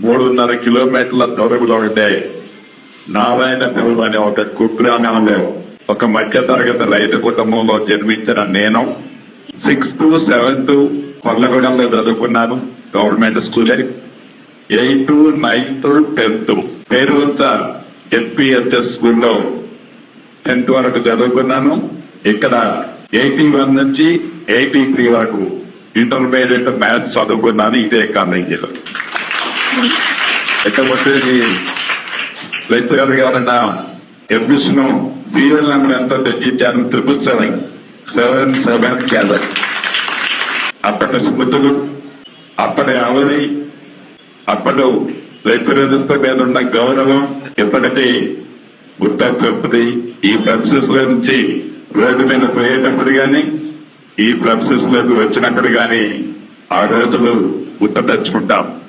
మూడున్నర కిలోమీటర్ల దూరంలో ఉండే నారాయణపురం అనే ఒక కుగ్రామంలో ఒక మధ్య తరగతి రైతు కుటుంబంలో జన్మించిన నేను సిక్స్త్ సెవెంత్ కొల్లగూడెంలో చదువుకున్నాను government school. Eighth ninth tenth. పేరుంత NPHS స్కూల్లో టెన్త్ వరకు చదువుకున్నాను. ఇక్కడ ఎయిటీ వన్ నుంచి ఎయిటీ త్రీ వరకు ఇంటర్మీడియట్ మ్యాథ్స్ చదువుకున్నాను ఇదే కాలేజీలో. ఎక్కడ వచ్చేసి లెక్చరర్ గారన్న ఎబ్యూస్ను సీరియల్ నెంబర్ ఎంత తెచ్చిచ్చాను త్రిపుల్ సెవెన్ సెవెన్ సెవెన్ క్యాజర్ అప్పటి స్మృతులు అప్పటి అవధి అప్పటి రైతు మీద ఉన్న గౌరవం ఇప్పటికీ గుట్ట చెప్పుది ఈ ప్రాసెస్లో నుంచి రోడ్డు మీద పోయేటప్పుడు గాని ఈ ప్రాసెస్లోకి వచ్చినప్పుడు గాని ఆ రోజులు గుట్ట తెచ్చుకుంటాం.